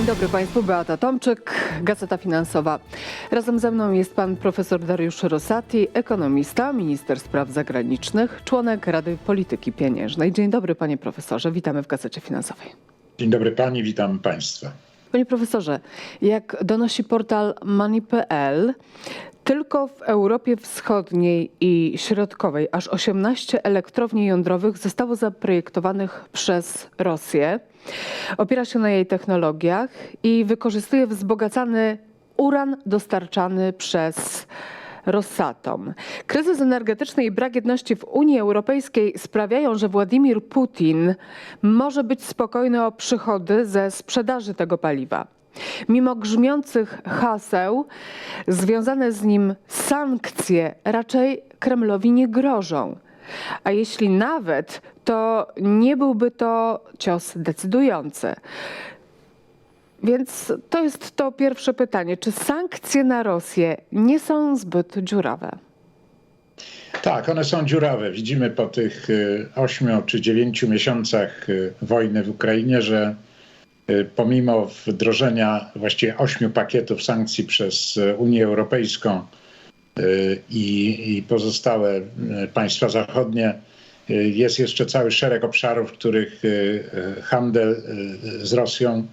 Dzień dobry Państwu, Beata Tomczyk, Gazeta Finansowa. Razem ze mną jest pan profesor Dariusz Rosati, ekonomista, minister spraw zagranicznych, członek Rady Polityki Pieniężnej. Dzień dobry panie profesorze, witamy w Gazecie Finansowej. Dzień dobry pani, witam państwa. Panie profesorze, jak donosi portal Money.pl, tylko w Europie Wschodniej i Środkowej aż 18 elektrowni jądrowych zostało zaprojektowanych przez Rosję. Opiera się na jej technologiach i wykorzystuje wzbogacany uran dostarczany przez Rosatom. Kryzys energetyczny i brak jedności w Unii Europejskiej sprawiają, że Władimir Putin może być spokojny o przychody ze sprzedaży tego paliwa. Mimo grzmiących haseł, związane z nim sankcje raczej Kremlowi nie grożą. A jeśli nawet, to nie byłby to cios decydujący. Więc to jest to pierwsze pytanie. Czy sankcje na Rosję nie są zbyt dziurawe? Tak, one są dziurawe. Widzimy po tych y, ośmiu czy dziewięciu miesiącach y, wojny w Ukrainie, że pomimo wdrożenia właściwie ośmiu pakietów sankcji przez y, Unię Europejską y, i, i pozostałe y, państwa zachodnie, y, jest jeszcze cały szereg obszarów, w których y, y, handel y, z Rosją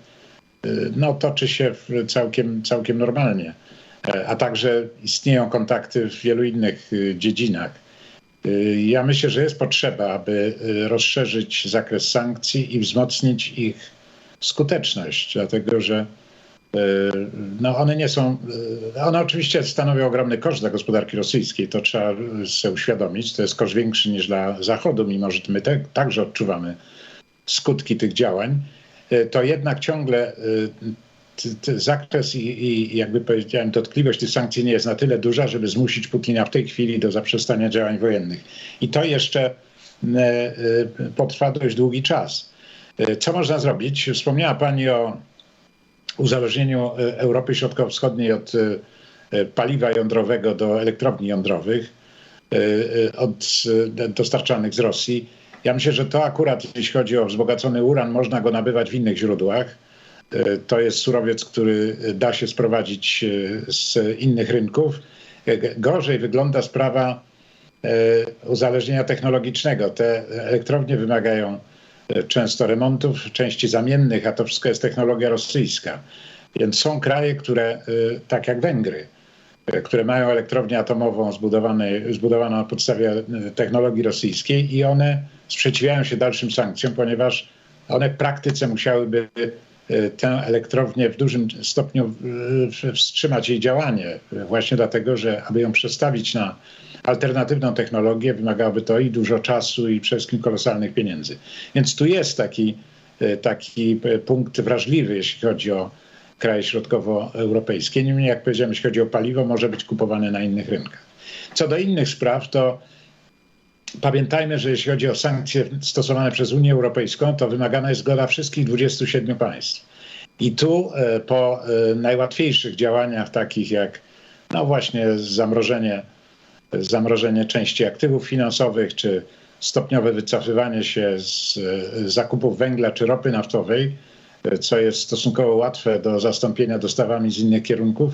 y, no, toczy się całkiem, całkiem normalnie. E, A także istnieją kontakty w wielu innych y, dziedzinach. Y, Ja myślę, że jest potrzeba, aby y, rozszerzyć zakres sankcji i wzmocnić ich skuteczność, dlatego że y, no one nie są, y, one oczywiście stanowią ogromny koszt dla gospodarki rosyjskiej, to trzeba sobie uświadomić, to jest koszt większy niż dla Zachodu, mimo że my te, także odczuwamy skutki tych działań, y, to jednak ciągle zakres i, i jakby powiedziałem, dotkliwość tych sankcji nie jest na tyle duża, żeby zmusić Putina w tej chwili do zaprzestania działań wojennych. I to jeszcze e, e, potrwa dość długi czas. E, Co można zrobić? Wspomniała Pani o uzależnieniu e, Europy Środkowo-Wschodniej od e, paliwa jądrowego do elektrowni jądrowych, od dostarczanych z Rosji. Ja myślę, że to akurat, jeśli chodzi o wzbogacony uran, można go nabywać w innych źródłach. To jest surowiec, który da się sprowadzić z innych rynków. Gorzej wygląda sprawa uzależnienia technologicznego. Te elektrownie wymagają często remontów, części zamiennych, a to wszystko jest technologia rosyjska. Więc są kraje, które, e, tak jak Węgry, e, które mają elektrownię atomową zbudowaną na podstawie e, technologii rosyjskiej i one sprzeciwiają się dalszym sankcjom, ponieważ one w praktyce musiałyby e, tę elektrownię w dużym stopniu e, wstrzymać jej działanie, właśnie dlatego, że aby ją przestawić na alternatywną technologię, wymagałoby to i dużo czasu, i przede wszystkim kolosalnych pieniędzy. Więc tu jest taki, e, taki punkt wrażliwy, jeśli chodzi o kraje środkowoeuropejskie. Niemniej, jak powiedziałem, jeśli chodzi o paliwo, może być kupowane na innych rynkach. Co do innych spraw, to pamiętajmy, że jeśli chodzi o sankcje stosowane przez Unię Europejską, to wymagana jest zgoda wszystkich 27 państw. I tu e, po e, najłatwiejszych działaniach, takich jak no właśnie zamrożenie, zamrożenie części aktywów finansowych, czy stopniowe wycofywanie się z e, zakupów węgla czy ropy naftowej, co jest stosunkowo łatwe do zastąpienia dostawami z innych kierunków,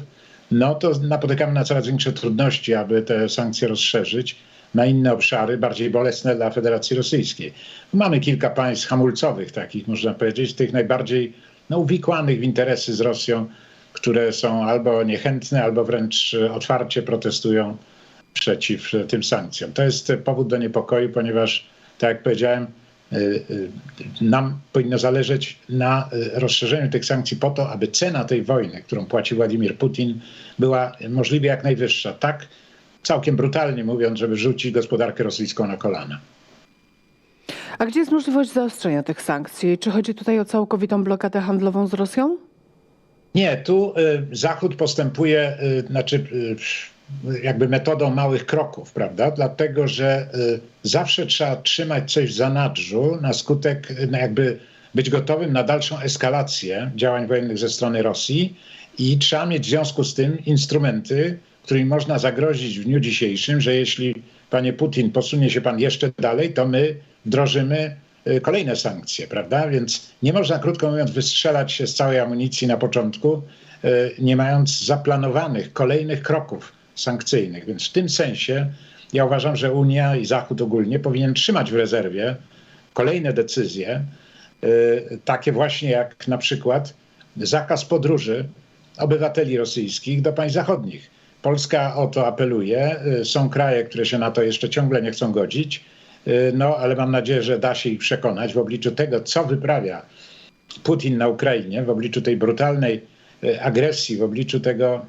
no to napotykamy na coraz większe trudności, aby te sankcje rozszerzyć na inne obszary, bardziej bolesne dla Federacji Rosyjskiej. Mamy kilka państw hamulcowych takich, można powiedzieć, tych najbardziej no, uwikłanych w interesy z Rosją, które są albo niechętne, albo wręcz otwarcie protestują przeciw tym sankcjom. To jest powód do niepokoju, ponieważ, tak jak powiedziałem, e, e, nam powinno zależeć na e, rozszerzeniu tych sankcji po to, aby cena tej wojny, którą płaci Władimir Putin, była możliwie jak najwyższa. Tak całkiem brutalnie mówiąc, żeby rzucić gospodarkę rosyjską na kolana. A gdzie jest możliwość zaostrzenia tych sankcji? Czy chodzi tutaj o całkowitą blokadę handlową z Rosją? Nie, tu y, Zachód postępuje, y, znaczy y, jakby metodą małych kroków, prawda? Dlatego, że y, zawsze trzeba trzymać coś w zanadrzu na skutek, y, no jakby być gotowym na dalszą eskalację działań wojennych ze strony Rosji i trzeba mieć w związku z tym instrumenty, którymi można zagrozić w dniu dzisiejszym, że jeśli panie Putin posunie się pan jeszcze dalej, to my wdrożymy y, kolejne sankcje, prawda? Więc nie można, krótko mówiąc, wystrzelać się z całej amunicji na początku, y, nie mając zaplanowanych kolejnych kroków sankcyjnych. Więc w tym sensie ja uważam, że Unia i Zachód ogólnie powinien trzymać w rezerwie kolejne decyzje, y, takie właśnie jak na przykład zakaz podróży obywateli rosyjskich do państw zachodnich. Polska o to apeluje. Y, Są kraje, które się na to jeszcze ciągle nie chcą godzić, y, no ale mam nadzieję, że da się ich przekonać w obliczu tego, co wyprawia Putin na Ukrainie, w obliczu tej brutalnej y, agresji, w obliczu tego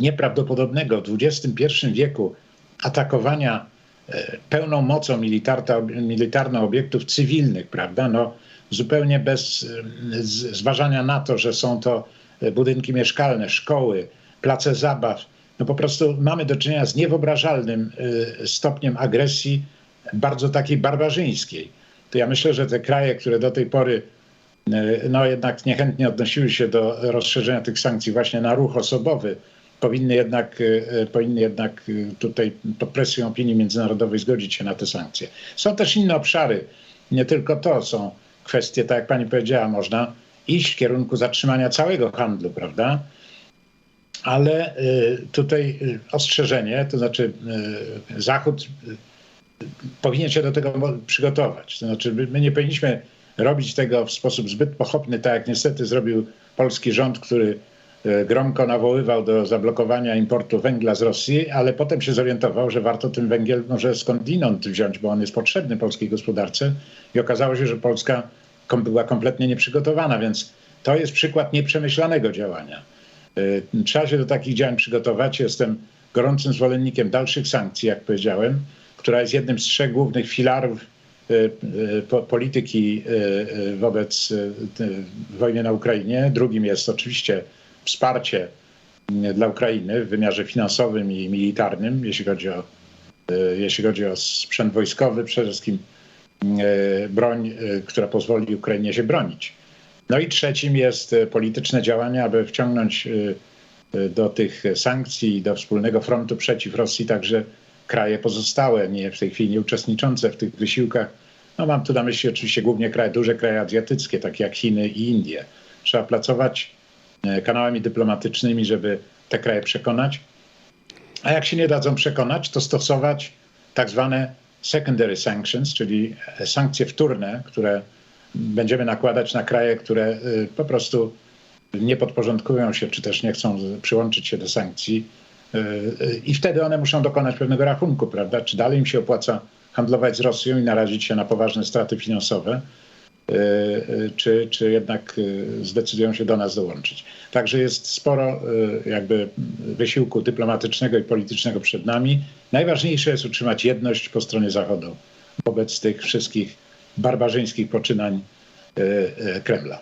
nieprawdopodobnego w XXI wieku atakowania pełną mocą militarną obiektów cywilnych, prawda? No, zupełnie bez zważania na to, że są to budynki mieszkalne, szkoły, place zabaw. No po prostu mamy do czynienia z niewyobrażalnym e, stopniem agresji, bardzo takiej barbarzyńskiej. To ja myślę, że te kraje, które do tej pory e, no jednak niechętnie odnosiły się do rozszerzenia tych sankcji właśnie na ruch osobowy, powinny jednak, e, powinny jednak tutaj pod presją opinii międzynarodowej zgodzić się na te sankcje. Są też inne obszary, nie tylko to, są kwestie, tak jak pani powiedziała, można iść w kierunku zatrzymania całego handlu, prawda? Ale y, tutaj y, ostrzeżenie, to znaczy y, Zachód powinien się do tego przygotować. To znaczy my nie powinniśmy robić tego w sposób zbyt pochopny, tak jak niestety zrobił polski rząd, który gromko nawoływał do zablokowania importu węgla z Rosji, ale potem się zorientował, że warto ten węgiel może skądinąd wziąć, bo on jest potrzebny polskiej gospodarce i okazało się, że Polska była kompletnie nieprzygotowana, więc to jest przykład nieprzemyślanego działania. E, Trzeba się do takich działań przygotować. Jestem gorącym zwolennikiem dalszych sankcji, jak powiedziałem, która jest jednym z trzech głównych filarów e, e, po- polityki wobec wojny na Ukrainie. Drugim jest oczywiście wsparcie m, dla Ukrainy w wymiarze finansowym i militarnym, jeśli chodzi o, jeśli chodzi o sprzęt wojskowy, przede wszystkim broń, która pozwoli Ukrainie się bronić. No i trzecim jest e, polityczne działania, aby wciągnąć e, e, do tych sankcji i do wspólnego frontu przeciw Rosji także kraje pozostałe, nie w tej chwili nie uczestniczące w tych wysiłkach. No mam tu na myśli oczywiście głównie kraje, duże kraje azjatyckie, takie jak Chiny i Indie. Trzeba pracować kanałami dyplomatycznymi, żeby te kraje przekonać. A jak się nie dadzą przekonać, to stosować tak zwane secondary sanctions, czyli sankcje wtórne, które będziemy nakładać na kraje, które y, po prostu nie podporządkują się, czy też nie chcą przyłączyć się do sankcji. Y, y, I wtedy one muszą dokonać pewnego rachunku, prawda? Czy dalej im się opłaca handlować z Rosją i narazić się na poważne straty finansowe, czy, czy jednak zdecydują się do nas dołączyć. Także jest sporo jakby wysiłku dyplomatycznego i politycznego przed nami. Najważniejsze jest utrzymać jedność po stronie Zachodu wobec tych wszystkich barbarzyńskich poczynań y, y, Kremla.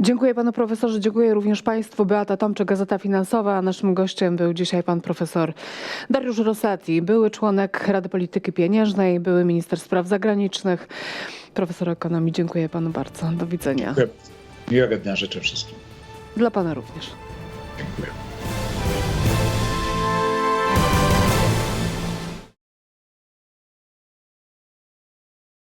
Dziękuję panu profesorze, dziękuję również państwu. Beata Tomczyk, Gazeta Finansowa, a naszym gościem był dzisiaj pan profesor Dariusz Rosati, były członek Rady Polityki Pieniężnej, były minister spraw zagranicznych, profesor ekonomii. Dziękuję panu bardzo. Do widzenia. Dziękuję. Miłego dnia życzę wszystkim. Dla pana również. Dziękuję.